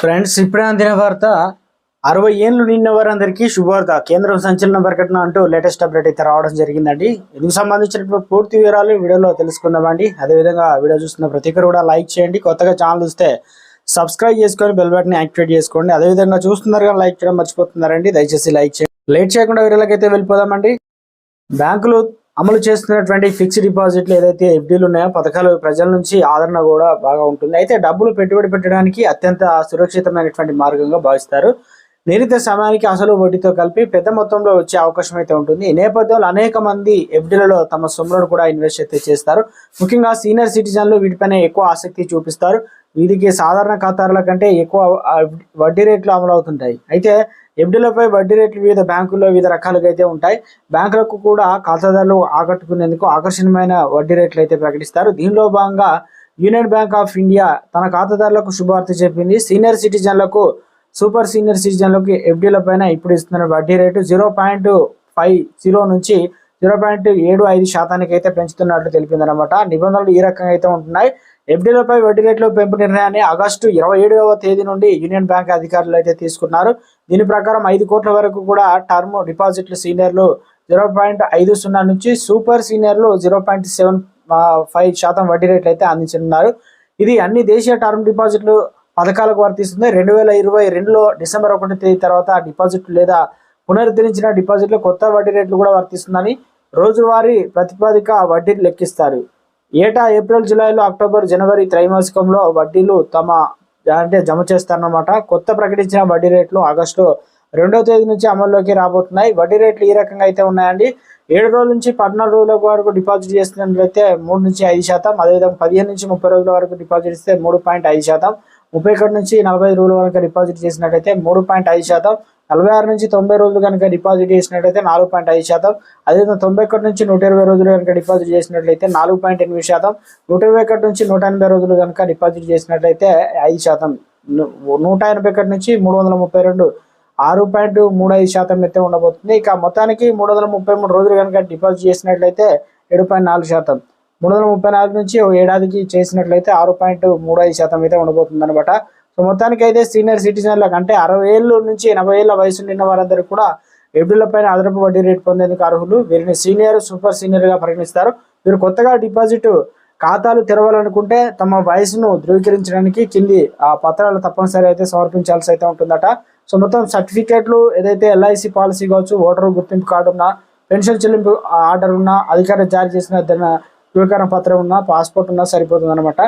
Friends ఇప్పుడే అందిన వార్త అరవై ఏళ్ళు నిన్న వారందరికీ శుభవార్త. కేంద్రం సంచలన ప్రకటన అంటూ లేటెస్ట్ అప్డేట్ అయితే రావడం జరిగిందండి. ఇందుకు సంబంధించినటువంటి పూర్తి వివరాలు వీడియోలో తెలుసుకుందామండి. అదేవిధంగా వీడియో చూస్తున్న ప్రతి ఒక్కరు కూడా లైక్ చేయండి. కొత్తగా ఛానల్ చూస్తే సబ్స్క్రైబ్ చేసుకొని బెల్ బటన్ యాక్టివేట్ చేసుకోండి. అదేవిధంగా చూస్తున్నారు కానీ లైక్ చేయడం మర్చిపోతున్నారండి. దయచేసి లైక్ చేయండి. లేట్ చేయకుండా వీడియోలకి అయితే వెళ్ళిపోదామండి. బ్యాంకులు అమలు చేస్తున్నటువంటి ఫిక్స్డ్ డిపాజిట్లు ఏదైతే ఎఫ్డీలు ఉన్నాయో పథకాలు ప్రజల నుంచి ఆదరణ కూడా బాగా ఉంటుంది. అయితే డబ్బులు పెట్టుబడి పెట్టడానికి అత్యంత సురక్షితమైనటువంటి మార్గంగా భావిస్తారు. నిర్ణీత సమయానికి అసలు వడ్డీతో కలిపి పెద్ద మొత్తంలో వచ్చే అవకాశం అయితే ఉంటుంది. ఈ నేపథ్యంలో అనేక మంది ఎఫ్డీలలో తమ సొమ్ములను కూడా ఇన్వెస్ట్ అయితే చేస్తారు. ముఖ్యంగా సీనియర్ సిటిజన్లు వీటిపైన ఎక్కువ ఆసక్తి చూపిస్తారు. వీరికి సాధారణ ఖాతాల కంటే ఎక్కువ వడ్డీ రేట్లు అమలు అవుతుంటాయి అయితే ఎఫ్డీలపై వడ్డీ రేట్లు వివిధ బ్యాంకుల్లో వివిధ రకాలుగా అయితే ఉంటాయి. బ్యాంకులకు కూడా ఖాతాదారులు ఆకట్టుకునేందుకు ఆకర్షణీయమైన వడ్డీ రేట్లు అయితే ప్రకటిస్తారు. దీనిలో భాగంగా యూనియన్ బ్యాంక్ ఆఫ్ ఇండియా తన ఖాతాదారులకు శుభవార్త చెప్పింది. సీనియర్ సిటిజన్లకు సూపర్ సీనియర్ సిటిజన్లకు ఎఫ్డీల పైన ఇప్పుడు ఇస్తున్న వడ్డీ rate zero point five zero నుంచి జీరో పాయింట్ ఏడు ఐదు శాతానికి అయితే పెంచుతున్నట్లు తెలిపిందనమాట నిబంధనలు ఈ రకంగా అయితే ఉంటున్నాయి. ఎఫ్డీలపై వడ్డీ రేట్లు పెంపు నిర్ణయాన్ని ఆగస్టు ఇరవై ఏడవ తేదీ నుండి యూనియన్ బ్యాంక్ అధికారులు అయితే తీసుకున్నారు. దీని ప్రకారం ఐదు కోట్ల వరకు కూడా టర్మ్ డిపాజిట్లు సీనియర్లు జీరో పాయింట్ ఐదు సున్నా నుంచి సూపర్ సీనియర్లు జీరో పాయింట్ సెవెన్ ఫైవ్ శాతం వడ్డీ రేట్లు అయితే అందించనున్నారు. ఇది అన్ని దేశీయ టర్మ్ డిపాజిట్లు పథకాలకు వర్తిస్తుంది. రెండు వేల ఇరవై రెండులో డిసెంబర్ ఒకటి తేదీ తర్వాత డిపాజిట్లు లేదా పునరుద్ధరించిన డిపాజిట్లు కొత్త వడ్డీ రేట్లు కూడా వర్తిస్తుందని రోజువారీ ప్రతిపాదిక వడ్డీ లెక్కిస్తారు. ఏటా ఏప్రిల్ జూలైలో అక్టోబర్ జనవరి త్రైమాసికంలో వడ్డీలు తమ అంటే జమ చేస్తారన్నమాట. కొత్త ప్రకటించిన వడ్డీ రేట్లు ఆగస్టు రెండవ తేదీ నుంచి అమల్లోకి రాబోతున్నాయి. వడ్డీ రేట్లు ఈ రకంగా అయితే ఉన్నాయండి. ఏడు రోజుల నుంచి పద్నాలుగు రోజుల వరకు డిపాజిట్ చేసినట్లయితే మూడు నుంచి ఐదు శాతం అదేవిధంగా పదిహేను నుంచి ముప్పై రోజుల వరకు డిపాజిట్ ఇస్తే మూడు పాయింట్ ఐదు శాతం. ముప్పై ఒకటి నుంచి నలభై రోజులు కనుక డిపాజిట్ చేసినట్లయితే మూడు పాయింట్ ఐదు శాతం నలభై ఆరు నుంచి తొంభై రోజులు కనుక డిపాజిట్ చేసినట్లయితే నాలుగు పాయింట్ ఐదు శాతం. అదేవిధంగా తొంభై ఒకటి నుంచి నూట ఇరవై రోజులు కనుక డిపాజిట్ చేసినట్లయితే నాలుగు పాయింట్ ఎనిమిది శాతం. నూట ఇరవై ఒకటి నుంచి నూట ఎనభై రోజులు కనుక డిపాజిట్ చేసినట్లయితే ఐదు శాతం. నూట ఎనభై ఒకటి నుంచి మూడు వందల ముప్పై రెండు ఆరు పాయింట్ మూడు ఐదు శాతం అయితే ఉండబోతుంది. ఇక మొత్తానికి మూడు వందల ముప్పై మూడు రోజులు కనుక డిపాజిట్ చేసినట్లయితే ఏడు పాయింట్ నాలుగు శాతం. మూడు వందల ముప్పై నాలుగు నుంచి ఓ ఏడాదికి చేసినట్లయితే ఆరు పాయింట్ మూడు ఐదు శాతం అయితే ఉండబోతుంది అనమాట సో మొత్తానికి అయితే సీనియర్ సిటిజన్లకు అంటే అరవై ఏళ్ళు నుంచి ఎనభై ఏళ్ళ వయసు నిన్న వారందరికీ కూడా ఎఫ్డీల పైన అదనపు వడ్డీ రేటు పొందేందుకు అర్హులు. వీరిని సీనియర్ సూపర్ సీనియర్గా పరిగణిస్తారు. వీరు కొత్తగా డిపాజిట్ ఖాతాలు తెరవాలనుకుంటే తమ వయసును ధృవీకరించడానికి కింది ఆ పత్రాలు తప్పనిసరి అయితే సమర్పించాల్సి అయితే ఉంటుందట. సో మొత్తం సర్టిఫికేట్లు ఏదైతే ఎల్ఐసి పాలసీ కావచ్చు ఓటరు గుర్తింపు కార్డు ఉన్నా పెన్షన్ చెల్లింపు ఆర్డర్ ఉన్నా అధికారులు జారీ చేసిన ధృవీకరణ పత్రం ఉన్నా పాస్పోర్ట్ ఉన్నా సరిపోతుంది అనమాట